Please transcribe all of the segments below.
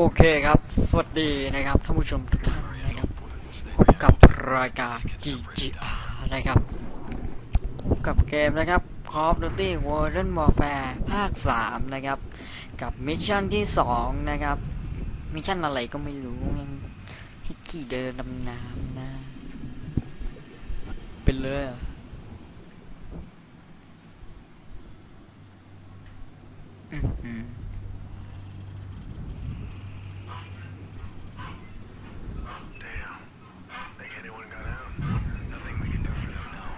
โอเคครับ สวัสดีนะครับท่านผู้ชมทุกท่านนะครับพบกับรายการ GGR นะครับพบกับเกมนะครับ Call of Duty Modern Warfare ภาค 3 นะครับ กับมิชชั่นที่ 2 นะครับ มิชชั่นอะไรก็ไม่รู้ให้ขี่เดินดำน้ำนะ เป็นเลยเหรออืมอืม Damn. Think anyone got out? Nothing we can do for them now.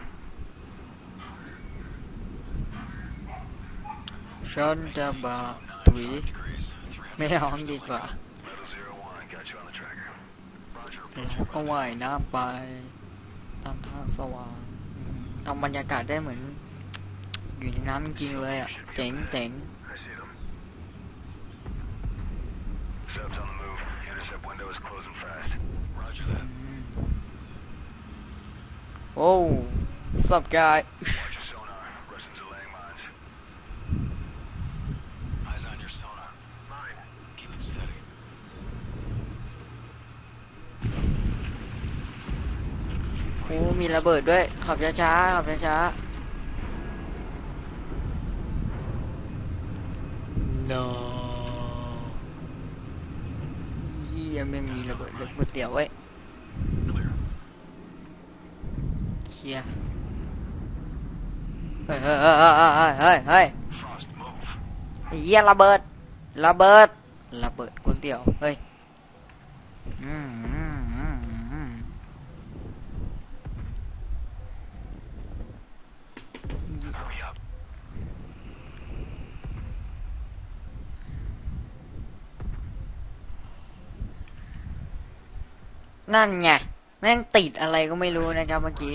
ฉันจะบาถุย Degrees. Three ไม่ร้องดีกว่า Metal zero one. Got you on the tracker. Roger. เราก็ว่ายน้ำไป ตามทางสว่างอืมทำบรรยากาศได้เหมือน อยู่ในน้ำจริงๆเลยอะ เจ๋งเจ๋ง I see them. Subs on มีระเบิดด้วย ขับช้าๆขับช้าๆ no เฮียไม่มีระเบิดเลยก๋วยเตี๋ยวไว้ย Clear. เคลียร์เฮ้ยเฮ้ยเฮ้ยเฮ้ยเฮ้ย Frost, move. ไอ้เหี้ยระเบิด ระเบิด ระเบิดก๋วยเตี๋ยว เฮ้ย อืมอืมอืมอืม Hurry up. นั่นไง แม่งติดอะไรก็ไม่รู้นะครับเมื่อกี้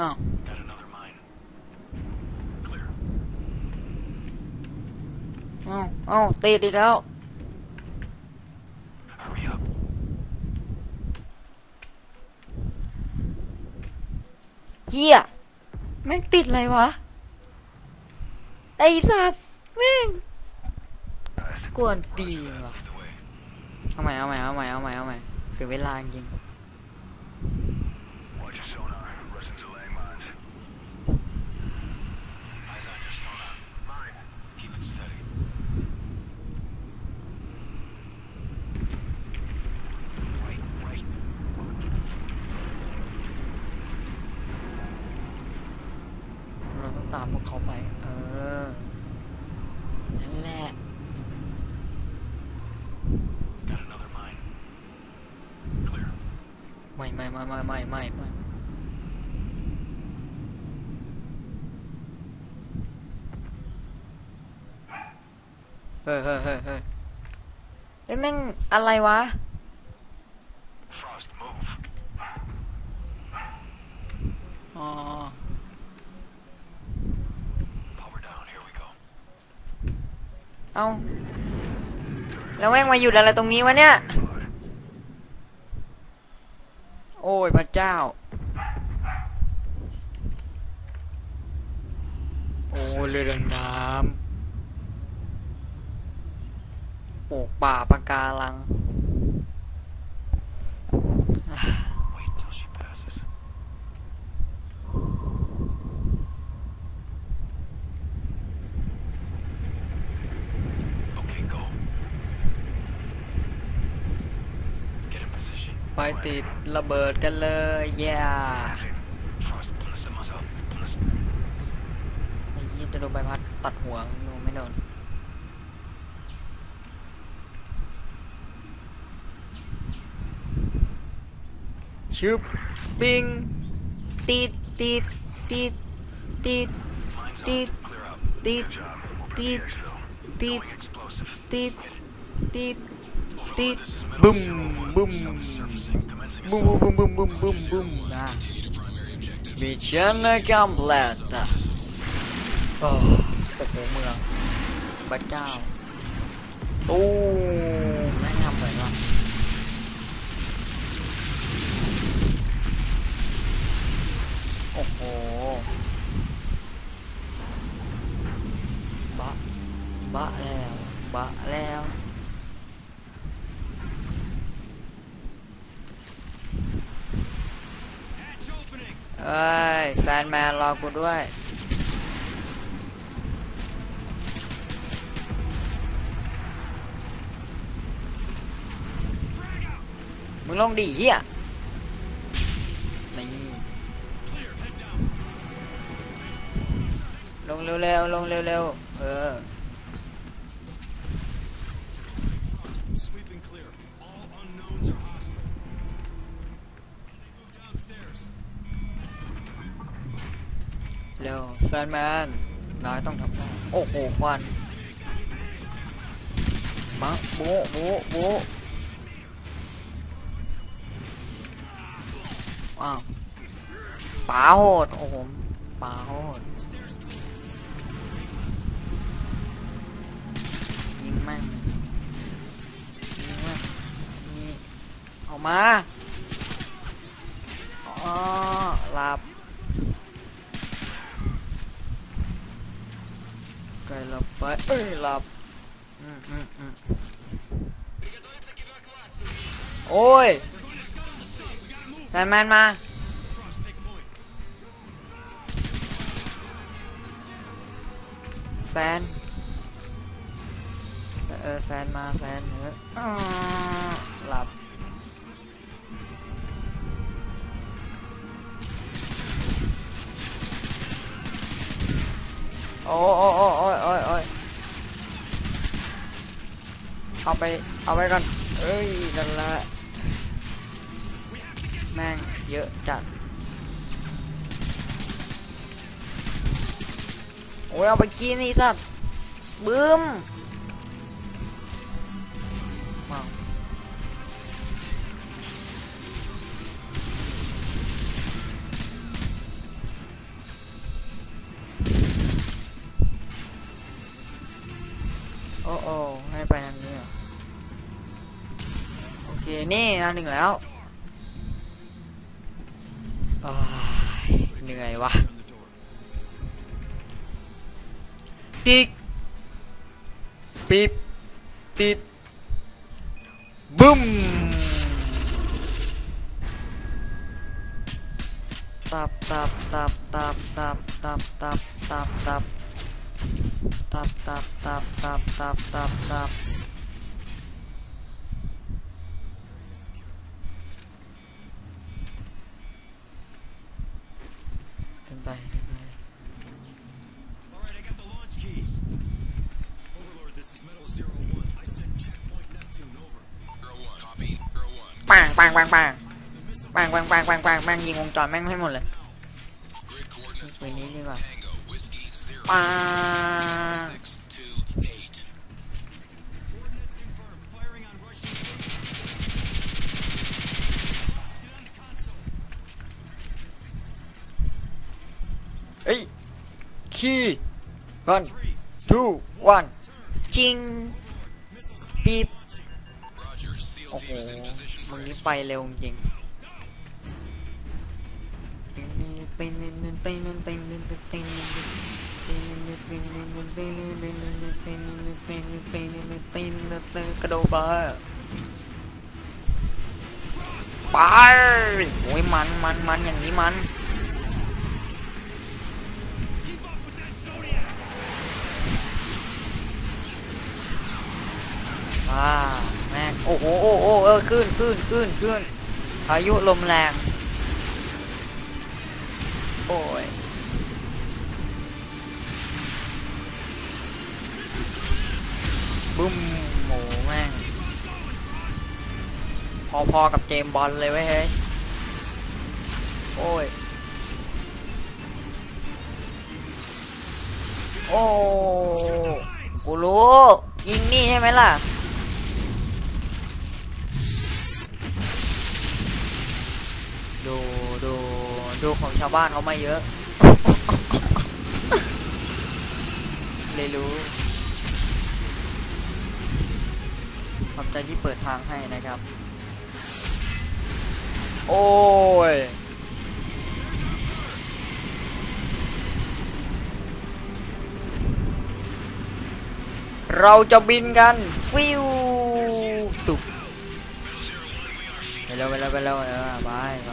อ้าว Got another mine. Clear. อ้าวอ้าวติดอีกแล้ว Hurry up. เฮียแม่งติดอะไรวะ ไอ้สัตว์แม่ง Fast. กวนตีนว่ะ Lead the way. เอาใหม่เอาใหม่เอาใหม่เอาใหม่เอาใหม่เสียเวลาจริง Watch your sonar. Russians are laying mines. Eyes on your sonar. Mine. Keep it steady. Wait, wait. เราต้องตามพวกเขาไป เออ นั่นแหละ Got another mine. Clear. ไม่ไม่ไม่ไม่ไม่ไม่ไม่เฮ้ยเฮ้ยเฮ้ยเฮ้ยเอ้ยแม่งอะไรวะอ๋อเอาแล้วแม่งมาหยุดอะไรตรงนี้วะเนี่ย อ้ยพระเจ้า โอ้เรือดำน้ำปลูกป่าปะการัง ติดระเบิดกันเลยแย่ That's it. Frost, pull us up. Pull us ไอ้ยี่จะโดนใบพัดตัดหัวหนูไม่โดนชึบปิงติดติดติดติด Mine's Deep. up. Clear out. Deep. Good job. We'll Deep. bring the exfil. Deep. Going explosive. ติดติดติด บึ้มบึ้มบึ้มบึ้มบึ้มบึ้มบึ้มบึ้มนะมิชชั่นคัมเพลตโอ้โอ้โหเมืองพระเจ้าตู้แม่งทำอะไรวะโอ้โหบะบะแล้วบะแล้ว เอ้ยแซนแมนรอ กูด้วย มึงลงดิเฮียนี่ลงเร็วๆลงเร็วๆเออ แซนแมน นายต้องทำได้ โอ้โหควันมาโบโบโบอ้าวป๋าโหด โอ้โหป๋าโหด ยิงแม่งยิงแม่งนี่ออกมาอ๋อหลับ ไก่หลับไปเอ้ยหลับอืมอืมอืมโอ้ยแซนแมนมาแซนเออแซนมาแซนเออหลับ โอ้โอ้โอ้โอ้ยโอ้ยโอ้ยเอาไป เอาไปก่อนเอ้ยนั่นแหละแม่งเยอะจัด โอ้ยเอาไปกินนี่สัตว์บึ้ม คนี่อันหนึ่งแล้วเหนื่อยวะติ๊กปิ๊บติดบึ้มตับตับตับตับตับตับตับตับตับตับตับตับตับตับตับ ตับขึ้นไปขึ้นไป All right, I got the launch keys. Overlord, this is Metal Zero One. I sent เอ้ยคีย์ one Three. two one จิงปีบ Roger. SEAL โอ้โห team is in position มึ for งนี่ exfil. ไปเร็วจริงกระโดดไปไปโอ้ยมันมันมันอย่างนี้มัน อ่าแม่โอ้โหโอ้โอ้เออขึ้นขึ้นขึ้นขึ้นพายุลมแรง โอ้ยบึ้มโหแม่ง พอๆกับเจมบอลเลยเว้ยเฮ้ย โอ้ย โอ้กูรู้ยิงนี่ใช่ไหมล่ะ ดูดู ดูของชาวบ้านเขามาเยอะ เลยรู้ขอบใจที่เปิดทางให้นะครับ โอ้ยเราจะบินกัน ฟิวตุกไปแล้วไปแล้วไปแล้วเออไปไป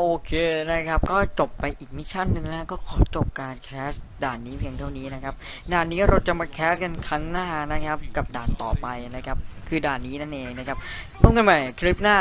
โอเคนะครับก็จบไปอีกมิชชั่นหนึ่งแล้วก็ขอจบการแคสด่านนี้เพียงเท่านี้นะครับด่านนี้เราจะมาแคสกันครั้งหน้านะครับ กับด่านต่อไปนะครับ คือด่านนี้นั่นเองนะครับพบกันใหม่คลิปหน้า